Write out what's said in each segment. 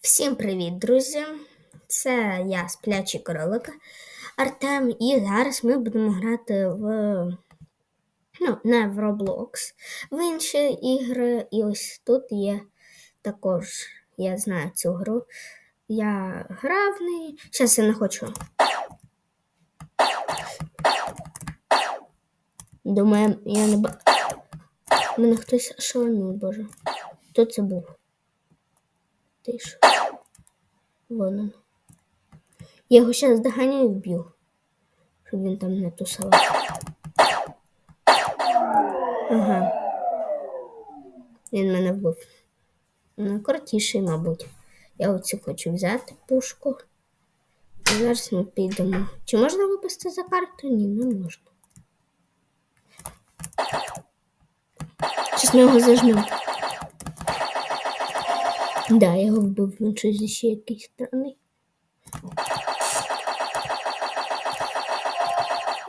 Всім привіт, друзі! Це я сплячий кролик Артем, і зараз ми будемо грати в ну, не в Roblox, в інші ігри. І ось тут є також, я знаю цю гру. Я грав в неї. Зараз я не хочу. Думаю, я не ба. Мене хтось шаленув, боже. Хто це був? Ти що? Вон он. Я його зараз доганю і вб'ю, щоб він там не тусував. Ага. Він мене вбив. Ну, крутіший, мабуть. Я оцю хочу взяти пушку. І зараз ми підемо. Чи можна випасти за карту? Ні, не можна. Ми його зажмемо. Да, я його вбив, він щось ще якийсь странний.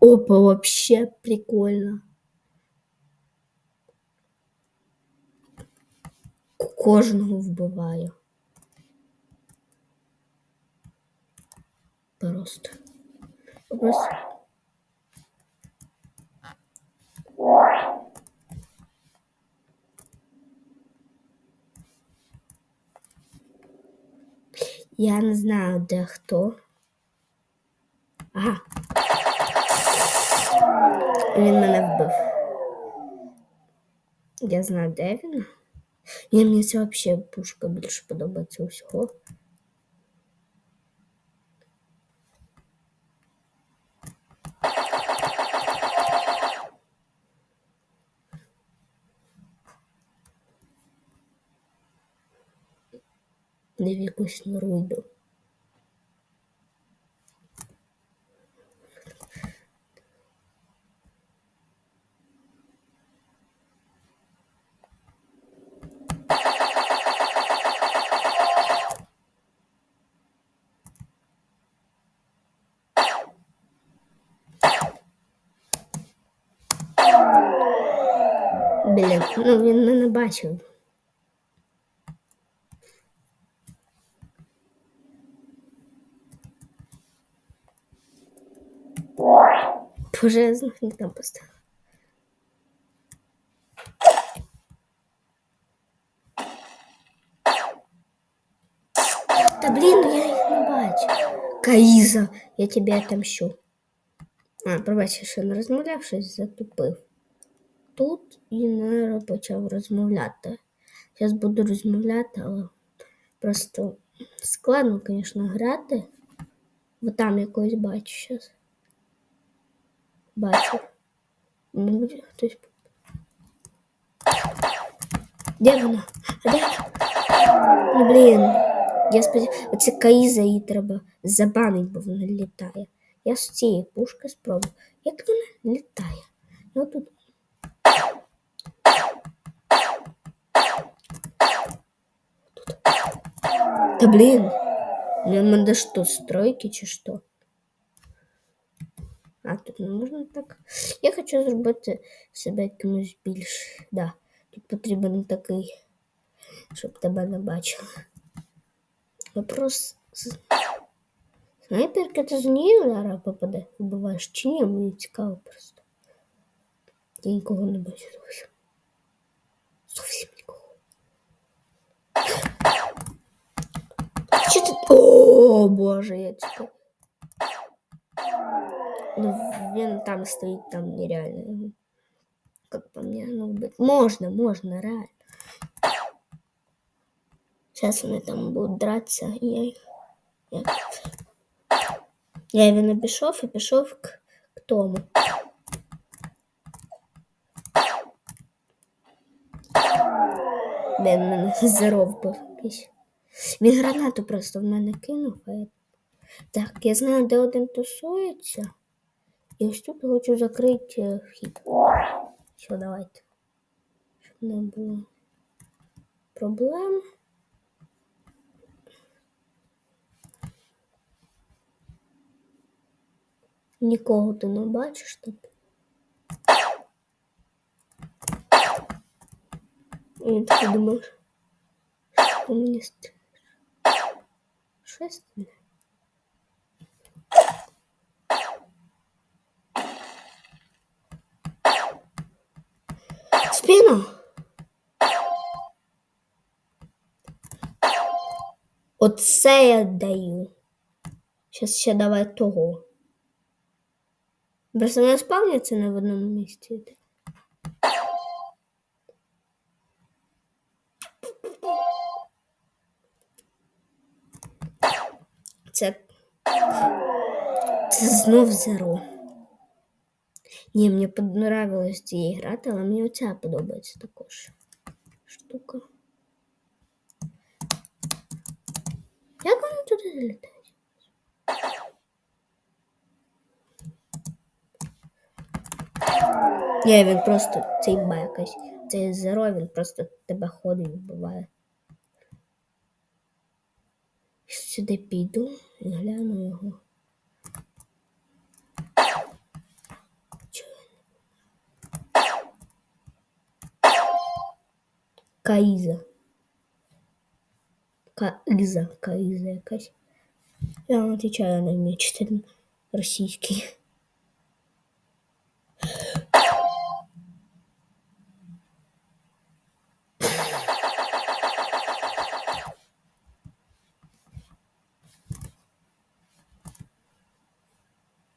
Опа, вообще прикольно. Кожного вбиваю. Просто. Просто. Я не знаю, де хто. Ага. Він мене вбив. Я знаю, де він. Я мені ця взагалі пушка більше подобається усього. В якусь нору. Блін, ну він мене бачив. Боже, я знов не там поставила. Та блін, я їх не бачу. Каїза, я тебе отомщу. А, пробач, що не розмовляв, щось затупив. Тут і не почав розмовляти. Зараз буду розмовляти, але просто складно, звісно, грати. Бо там якогось бачу зараз. Бачу. Мабуть, хтось. Де вона? А де? Ну, блін. Я сподіваюся, оце Каїза її треба забанити, бо вона літає. Я з цієї пушки спробую. Як вона літає? Я тут. Та блін. Ну, надо что, стройки чи що? А, тут не можна так. Я хочу зробити себе якимось більш. Да, тут потрібен такий, щоб тебе не бачили. Вопрос. Снайперка ти з неї зараз попаде, вбиваєш чи ні, мені цікаво просто. Я нікого не бачу зовсім. Зовсім нікого. Що ти? О, боже, я типа. Ну, він там стоїть, там нереально. Как по мне, ну, быть. Можно, можно, реально. Сейчас они там будут драться, и я их... Я, я він пішов і пішов к, к тому. Мене здоров якийсь. Він гранату просто в мене кинув. Так, я знаю, де один тусується. Ось тут хочу закрити вхід. Все, давайте. Щоб не було проблем. Нікого ти не бачиш тут. І ти думаєш, що мені стріляєш? путешествие. Спину. Оце я даю. Щас ще давай того. Просто не спавняться не в одному місці. Це. Це знов зеро. Ні, мені понравилось цієї грати, але мені оця подобається також. Штука. Як вони туди залітають? Ні, він просто цей ба якась. Цей зеро, він просто тебе ходить вбиває. Сюди піду і гляну його. Каїза. Каїза, Каїза якась. Я вам отвечаю на ім'я читати російський.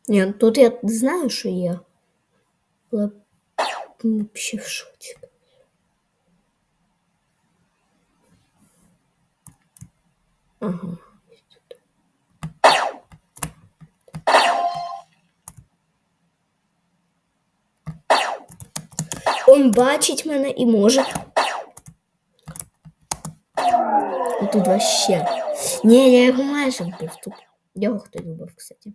Ні, ну тут я знаю, що є. Але ну, ще в шоці. Ага. Он бачить мене і може. Тут вообще. Ні, я його майже вбив тут. Його хтось вбив, кстати.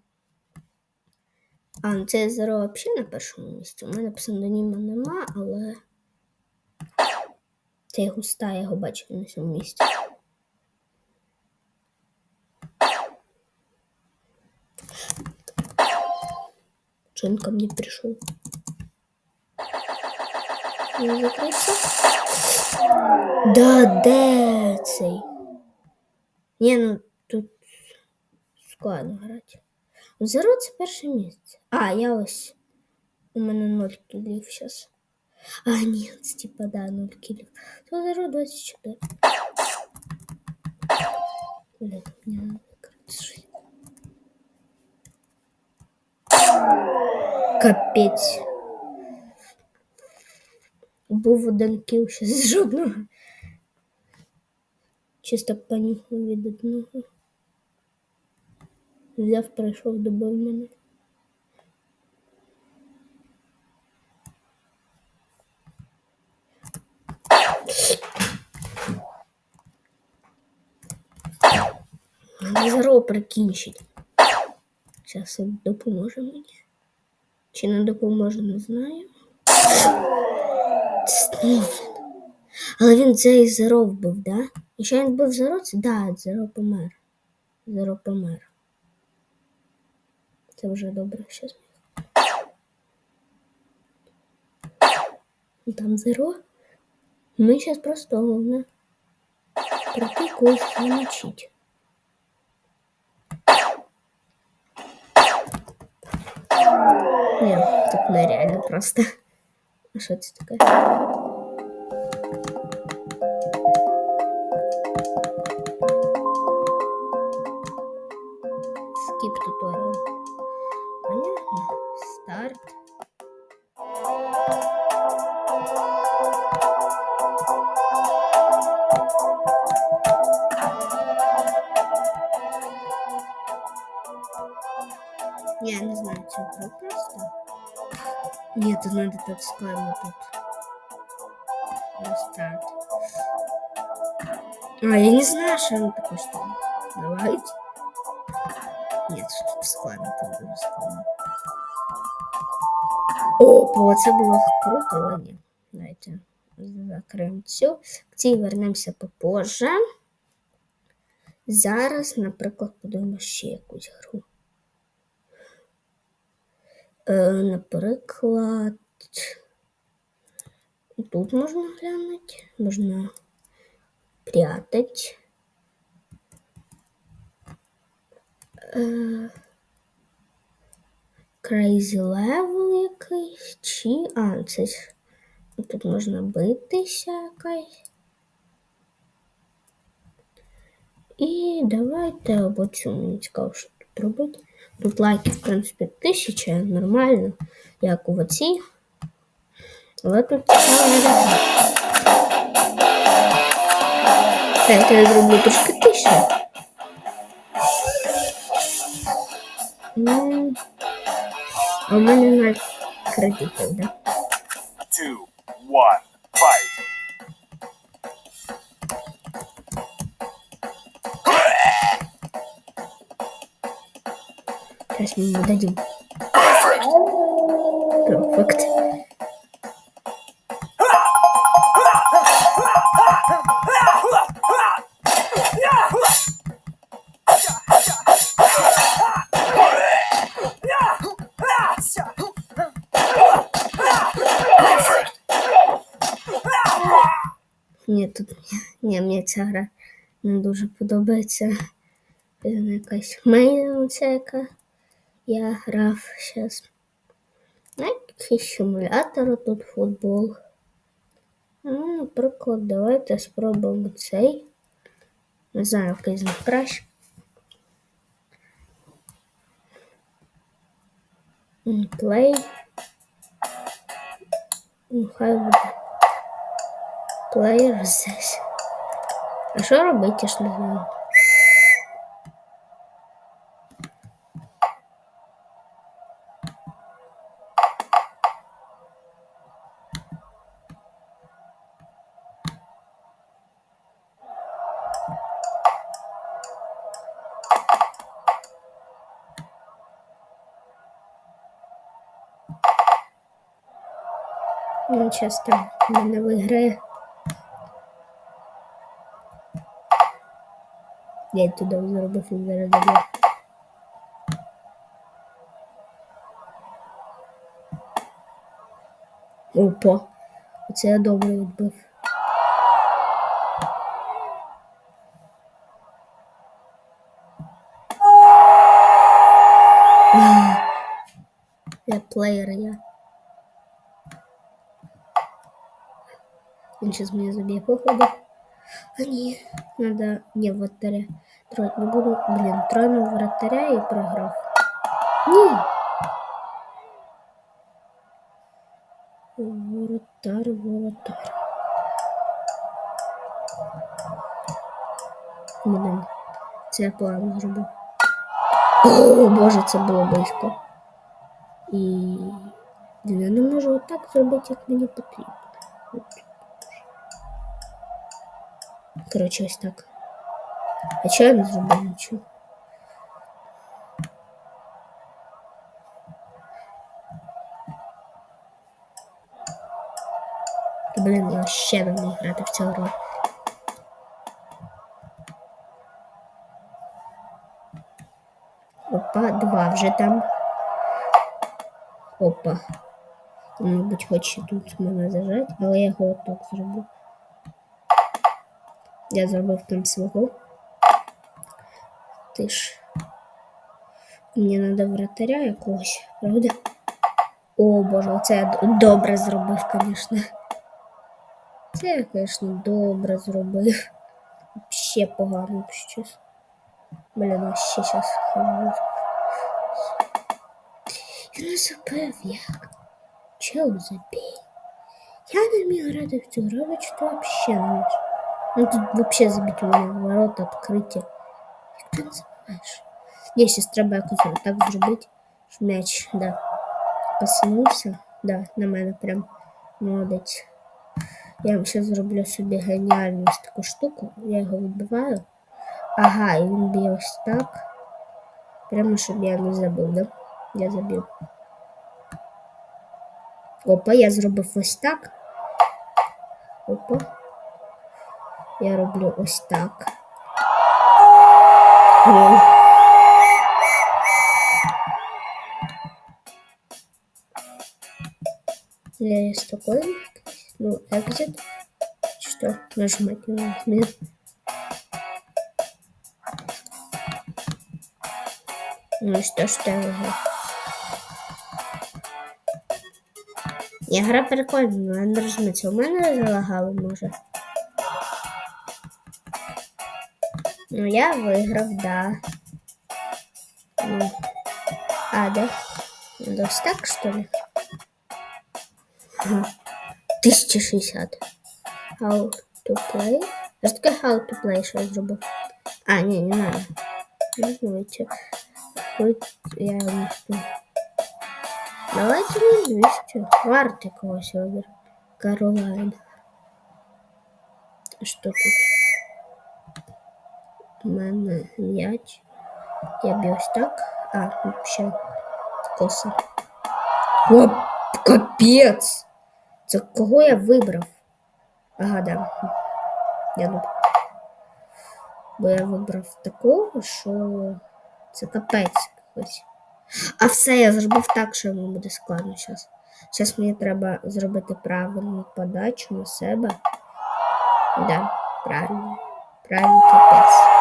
А, ну це зеро взагалі на першому місці. У мене псевдоніма нема, але. Це густа, я його бачу на цьому місці. Че он ко мне пришел? Не закрыться? Да, де цей? Ні, ну тут складно грати. Зеро це перше місце. А, я ось. У мене 0 кілів зараз. А, ні, це типа, да, 0 кілів. То зеро 24. Блядь, мені надо закрити. Капець. Був один кіл ще з жодного. Чисто понюхав від одного. Взяв, прийшов, добив мене. Надо прикінчить. Зараз він допоможе мені. Чи не допоможе, не знаю. Це. Але він цей зеро вбив, да? Якщо він вбив зеро, це да, зеро помер. Зеро помер. Це вже добре, що зміг. Там зеро. Ми зараз просто головне прийти когось замочить. Ні, тут нереально просто. А что это таке? Тут надо тут. Рестарт. А, я не знаю, что оно такое что. Давайте. Нет, что-то складно, тут буде складно. О, це було круто, ні. Давайте закриємо цю. К цій вернемося попозже. Зараз, наприклад, подивимося ще якусь гру. Е, наприклад, тут можна глянути, можна прятать. Е, Crazy level якийсь, чи. А, це ж тут можна битися якась. І давайте або цю мені цікаво, що тут робити. Тут лайків, в принципі, тисяча, нормально, як у оцій. Цікаво не так. Так, я зроблю трошки тише. Ну, а у мене ноль кредитів, да? two, one, fight. Сейчас мы ему дадим. Perfect. Перфект. Тут ні, мені ця гра не дуже подобається. Вона якась мейна яка я грав зараз. Якийсь симулятор тут футбол. Ну, наприклад, давайте спробуємо цей. Не знаю, який з них краще. Плей. Ну, буде. Плеєр здесь. А що робити, я ж не знаю. Часто мене виграє. Я туди зробив і зараз забив. Опа. Оце я добре відбив. Я плеєр, я. Він сейчас мені заб'є походу. А ні, надо не вратаря. Трой, не буду. Блін, тронув вратаря і програв. Ні. Воротар, воротар. Блін, це я погано зробив. О, боже, це було близько. І я не можу отак зробити, як мені потрібно. От. Коротше, ось так. А чого я не зробив нічого? Блін, я ще не вмію грати в цю. Опа, два вже там. Опа. Мабуть, хоче тут мене зажати, але я його отак зроблю. Я зробив там свого. Ти ж. Мені треба вратаря якогось, правда? О, боже, оце я добре зробив, звісно. Це я, звісно, добре зробив. Ще погано щось. Блін, а ще зараз хаваю. Я не забив як. Чел забей. Я не вмію грати в цю що взагалі не. Ну тут вообще забить у мене ворота відкриті. Ти не забуваєш? Ні, щас треба якось так зробити, щоб м'яч, да, поснувся. Да, на мене прям молодець. Я вам зараз зроблю собі геніальну таку штуку. Я його відбиваю. Ага, і він б'є ось так. Прямо щоб я не забув, да? Я забив. Опа, я зробив ось так. Опа. Я роблю ось так. Ой. Я есть такой. Ну, exit. Что? Нажимать на мир. Ну що ж ти виграв? Ні, гра прикольна, але не розуміється. У мене залагало може. Ну, я виграв, да. Ну. А, да? Надо ось так, что ли? Ага. 1060. How to play? Что такое how to play, що я зробив? А, не, не надо. Знаю, Хоть я. Давайте не 200. Варты когось выберем. Каролайн. Что тут? Мене м'яч. Я б'ю ось так. А, вообще коса. О, капець! Це кого я вибрав? Ага, да. Я думаю. Бо я вибрав такого, що це капець якийсь. А все, я зробив так, що йому буде складно зараз. Зараз мені треба зробити правильну подачу на себе. Да, правильно. Правильно капець.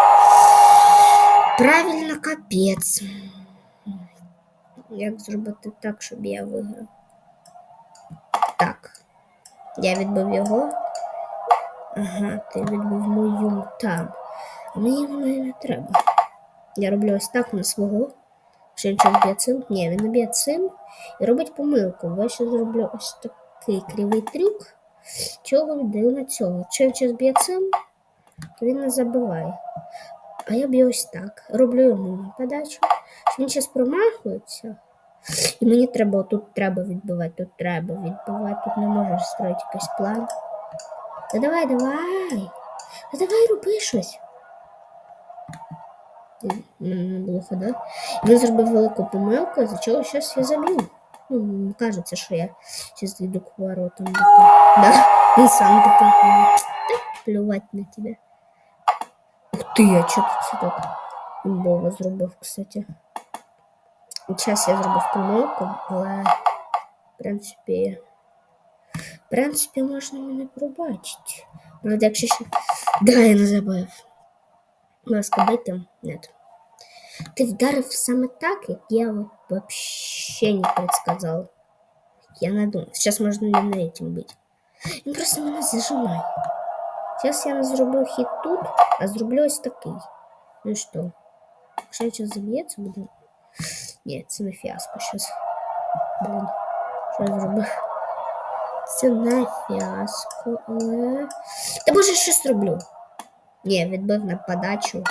Правильно капець. Як зробити так, щоб я виграв? Так. Я відбив його. Ага, ти відбив мою там. А мені воно і не треба. Я роблю ось так на свого. Щось б'є цим? Ні, він не б'є цим і робить помилку. Бо я ще зроблю ось такий кривий трюк. Чого віддаю на цього? Він щось б'є цим, він не забиває. А я б'ю ось так. Роблю йому подачу. Він зараз промахується. І мені треба тут треба відбивати, тут треба відбивати, тут не можеш строїти якийсь план. Та давай, давай. Та давай роби щось. М, мене не було хода. Він зробив велику помилку, за чого зараз я заб'ю. Ну, мені кажеться, що я зараз йду к воротам. Да, він сам такий. Та плювати на тебе. Ух ти, а чого ти це так імбово зробив, кстати. Зараз я зробив помилку, але в принципі. В принципі, можна мене пробачити. Правда, якщо ще. Да, я не забив. Будь ласка, дайте. Нет. Ти вдарив саме так, як я вот вообще не предсказал. Я не думав. Сейчас можна не на этим бить. Він просто мене зажимає. Зараз я не зробив хід тут, а зроблю ось такий. Ну що? Якщо я заб'ється, буде. Ні, це не фіаско щас. Блін, що я зробив? Це не фіаско, але. Та боже, щось роблю. Ні, відбив на подачу.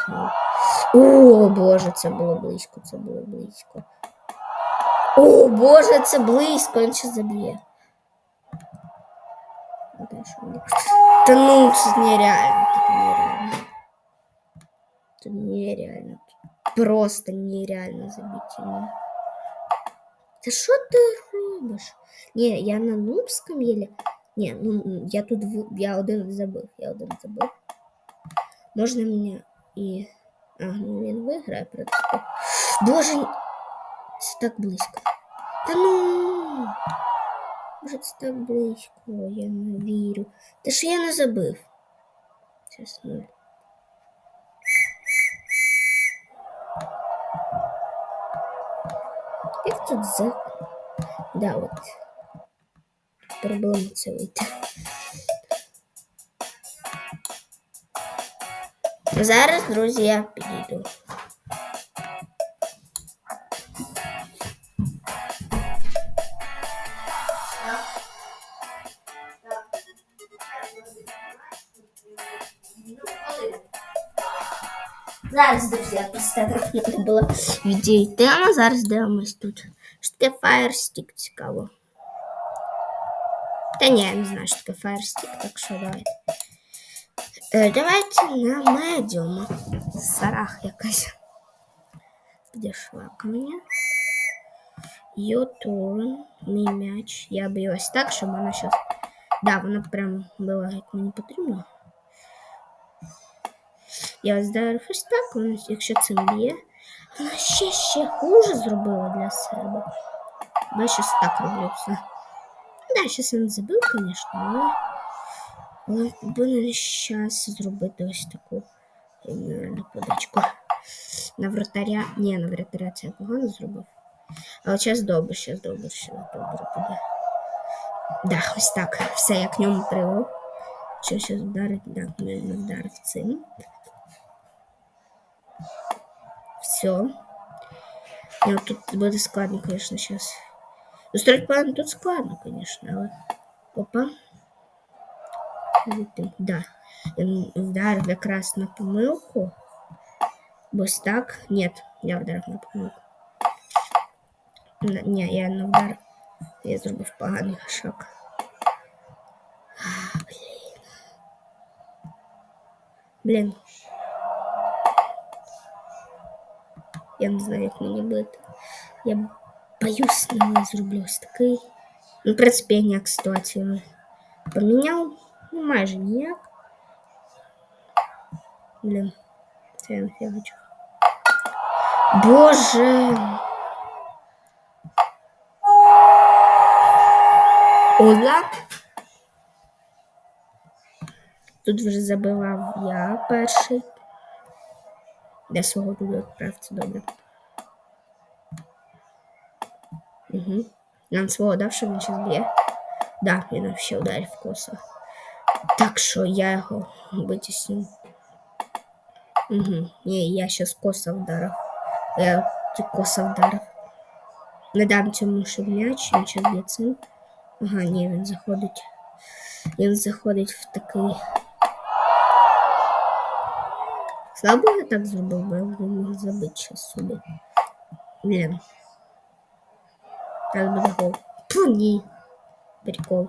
О, боже, це було близько, це було близько. О, боже, це близько, він ще заб'є. Де ж воно? Та ну, це нереально, тут нереально. Тут нереально. Тут просто нереально забити йому. Та що ти робиш? Ні, я на нубском єлі. Ні, ну м, я тут в- я один забив, я один забив. Можна мені і. А, ну він виграє, в принципі. Боже, це так близько. Та ну. Боже, це так близько, я не вірю. Та що я не забив. Зараз нуль. Як тут за. Да, от. Проблема це вийти. Зараз, друзі, я підійду. Зараз, друзі, просто так не було відійти, а зараз дивимось тут. Що таке Fire Stick цікаво. Та ні, я не знаю, що таке Fire Stick, так що давайте. Е, давайте на медіум. Сарах якась. Підійшла ко мені. Ютурн, мій м'яч. Я б'ю ось так, щоб вона щас. Да, вона прям була як мені потрібно. Я зараз ось так, якщо цим б'є, вона ще ще хуже зробила для себе. Бо я щось так роблю все. Да, щас я не забив, звісно, але. Але повинен зараз зробити ось таку подачку. На вратаря. Ні, на вратаря це я погано зробив. Але зараз добре, зараз добре, зараз добре буде. Да, ось так. Все, як ньому привив. Що зараз вдарить? Да, не не вдарив цим. Все. Ну, тут буде складно, звісно, зараз. Устроить план тут складно, звісно, але. Опа. Летить. Да. Він вдарив якраз на помилку. Бо ось так. Ні, я вдарив на помилку. Н- Ні, я не вдарив. Я зробив поганий шаг. А, блін. Блін. Я не знаю, як мені бити. Я боюсь, не зроблю ось такий. Ну, в принципі, я ніяк ситуацію поміняв. Ну, майже ніяк. Блін, це я не хочу. Боже. Ола. Тут вже забивав я перший. Для свого туди відправ, це добре. Угу. Нам свого дав, що він зараз б'є. Да, він вообще ударив косо. Так що я його витісню. Угу. Ні, я щас косо вдарив. Я косо вдарив. Не дам цьому щоб м'яч, він зараз б'є цим. Ага, ні, він заходить. Він заходить в такий. Слабо я так зробив, бо я міг забити щас собі. Блін. Так буде гол. Фу, ні. Прикол.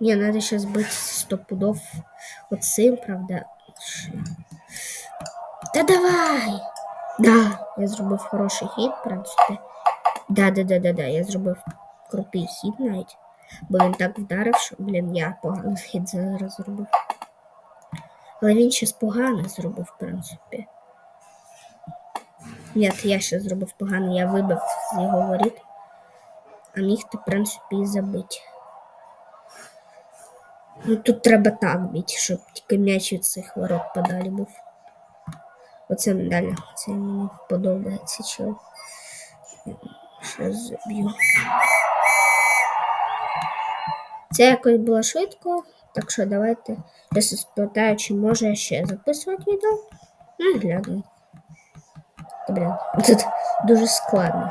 Не, надо сейчас быть сто пудов вот цим, правда. Ш- Да давай! Да, я зробив хороший хід, в принципі. Да, да, да, да, да, я зробив крутий хід навіть. Бо він так вдарив, що, блін, я поганий хід зараз зробив. Але він щас погано зробив, в принципі. Ні, я ще зробив погано, я вибив з його воріт. А міг ти, в принципі, і забити. Ну тут треба так бити, щоб тільки м'яч від цих ворот подалі був. Оце далі. Це мені подобається чого. Щас заб'ю. Це якось було швидко, так що давайте. Я спитаю, чи може я ще записувати відео. Ну, гляну. Та, Блін, тут дуже складно.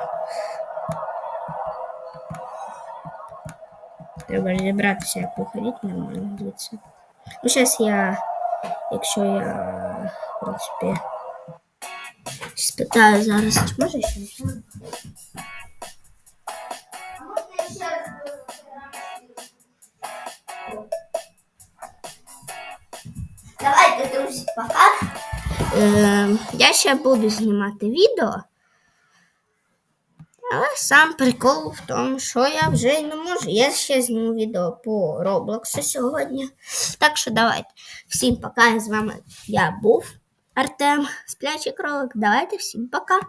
Треба розібратися, як виходити нормально дивитися. Ну, зараз я, якщо я, в принципі, спитаю зараз, чи може ще Друзі, пока. Е, я ще буду знімати відео. Але сам прикол в тому, що я вже не можу. Я ще зніму відео по Роблоксу сьогодні. Так що давайте. Всім пока. З вами я був Артем Сплячий кролик. Давайте всім пока.